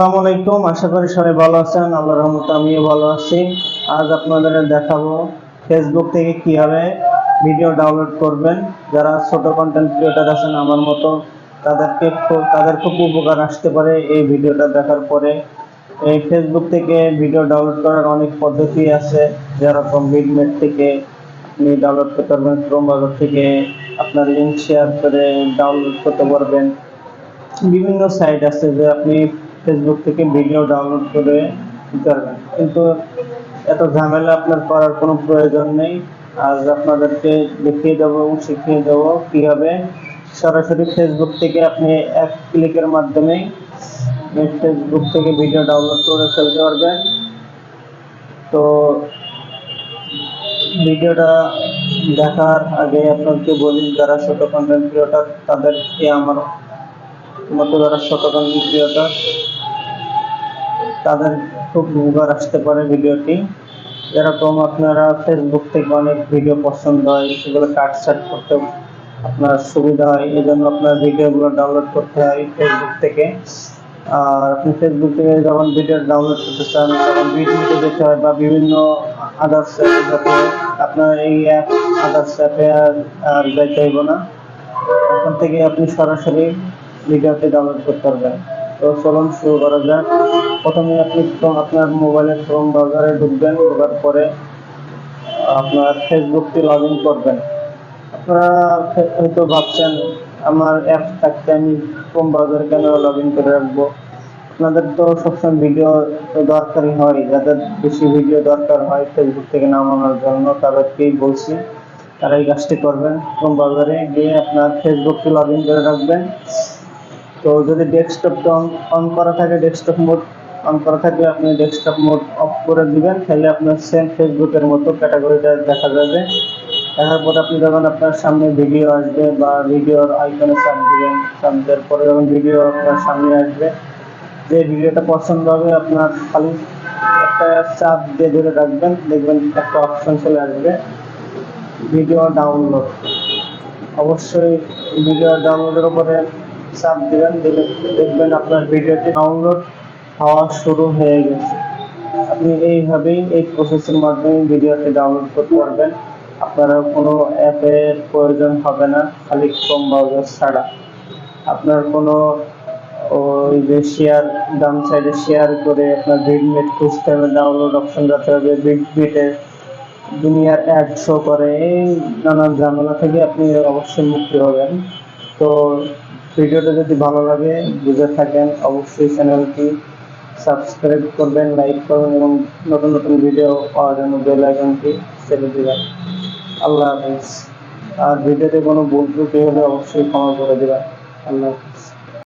আসসালামু আলাইকুম, আশা করি সবাই ভালো আছেন। আল্লাহর রহমতে আমিও ভালো আছি। আজ আপনাদের দেখাবো ফেসবুক থেকে কীভাবে ভিডিও ডাউনলোড করবেন। যারা ছোট কন্টেন্ট ক্রিয়েটার আছেন আমার মতো, তাদেরকে খুব তাদের খুব উপকার আসতে পারে এই ভিডিওটা দেখার পরে। এই ফেসবুক থেকে ভিডিও ডাউনলোড করার অনেক পদ্ধতি আছে। যেরকম বিডমেট থেকে আপনি ডাউনলোড করতে পারবেন ক্রোম থেকে আপনার লিঙ্ক শেয়ার করে ডাউনলোড করতে পারবেন। বিভিন্ন সাইট আছে যে আপনি ফেসবুক থেকে ভিডিও ডাউনলোড করে দিতে কিন্তু এত ঝামেলা আপনার করার কোনো প্রয়োজন নেই। আজ আপনাদেরকে দেখিয়ে দেবো এবং শিখিয়ে দেবো কীভাবে সরাসরি ফেসবুক থেকে আপনি এক ক্লিকের মাধ্যমে ফেসবুক থেকে ভিডিও ডাউনলোড করে ফেলতে পারবেন। তো ভিডিওটা দেখার আগে আপনাকে বলি, যারা ছোট কন্টেন্ট ক্রিয়েটর, তাদেরকে আমার মতো যারা ছোট কন্টেন্ট ক্রিয়েটর তাদের খুব উপকার আসতে পারে ভিডিওটি। যেরকম আপনারা ফেসবুক থেকে অনেক ভিডিও পছন্দ হয়, সেগুলো কাট সাট করতে আপনার সুবিধা হয় এই জন্য আপনার ভিডিওগুলো ডাউনলোড করতে হয় ফেসবুক থেকে। আর আপনি ফেসবুক থেকে যখন ভিডিও ডাউনলোড করতে চান, তখন ভিডিওতে যেতে হয় বা বিভিন্ন আদার্স অ্যাপে আপনার এই অ্যাপ আদার্স অ্যাপে আর আর যাইতে হইব না। ওখান থেকে আপনি সরাসরি ভিডিওটি ডাউনলোড করতে পারবেন। তো চলুন শুরু করা যাক। প্রথমে আপনি আপনার মোবাইলের ক্রোম ব্রাউজারে ঢুকবেন, ঢোকার পরে আপনার ফেসবুকটি লগ ইন করবেন। আপনারা হয়তো ভাবছেন, আমার অ্যাপ থাকতে আমি ক্রোম ব্রাউজারে কেন লগ ইন করে রাখব? আপনাদের তো সবসময় ভিডিও দরকারই হয়। যাদের বেশি ভিডিও দরকার হয় ফেসবুক থেকে নামানোর জন্য, তাদেরকেই বলছি, তারা এই কাজটি করবেন। ক্রোম ব্রাউজারে গিয়ে আপনার ফেসবুকটি লগ ইন করে রাখবেন। তো যদি ডেস্কটপটা অন অন করা থাকে ডেস্কটপ মোড অন করা থাকলে আপনি ডেস্কটপ মোড অফ করে দিবেন, তাহলে আপনার সেম ফেসবুকের মতো ক্যাটাগরিটা দেখা যাবে। দেখার পর আপনি যখন আপনার সামনে ভিডিও আসবে বা ভিডিওর আইকনে চাপ দিবেন চাপ দেওয়ার পরে যখন ভিডিও আপনার সামনে আসবে, যে ভিডিওটা পছন্দ হবে, আপনার খালি একটা চাপ দিয়ে ধরে রাখবেন, দেখবেন একটা অপশন চলে আসবে ভিডিও ডাউনলোড অবশ্যই ভিডিও ডাউনলোডের উপরে চাপ দিবেন, দিলে দেখবেন আপনার ভিডিওটি ডাউনলোড হওয়া শুরু হয়ে গেছে। আপনি এইভাবেই এই প্রসেসের মাধ্যমে ভিডিওটি ডাউনলোড করতে পারবেন। আপনারা কোনো অ্যাপের প্রয়োজন হবে না, খালি ক্রোম ব্রাউজার ছাড়া। আপনার কোনো ওই যে শেয়ার ডান সাইডে শেয়ার করে আপনার ভিডমেট খুঁজতে হবে ডাউনলোড অপশন যাতে হবে। বিটবিটে দুনিয়ার অ্যাড শো করে, এই নানান ঝামেলা থেকে আপনি অবশ্যই মুক্তি হবেন। তো ভিডিওটা যদি ভালো লাগে, বুঝে থাকেন, অবশ্যই চ্যানেলটি সাবস্ক্রাইব করবেন, লাইক করবেন এবং নতুন নতুন ভিডিও পাওয়ার জন্য বেল আইকনটি ছেড়ে দেবেন। আল্লাহ হাফেজ। আর ভিডিওতে কোনো ভুল ত্রুটি হলে অবশ্যই ক্ষমা করে দেবেন। আল্লাহ হাফিজ।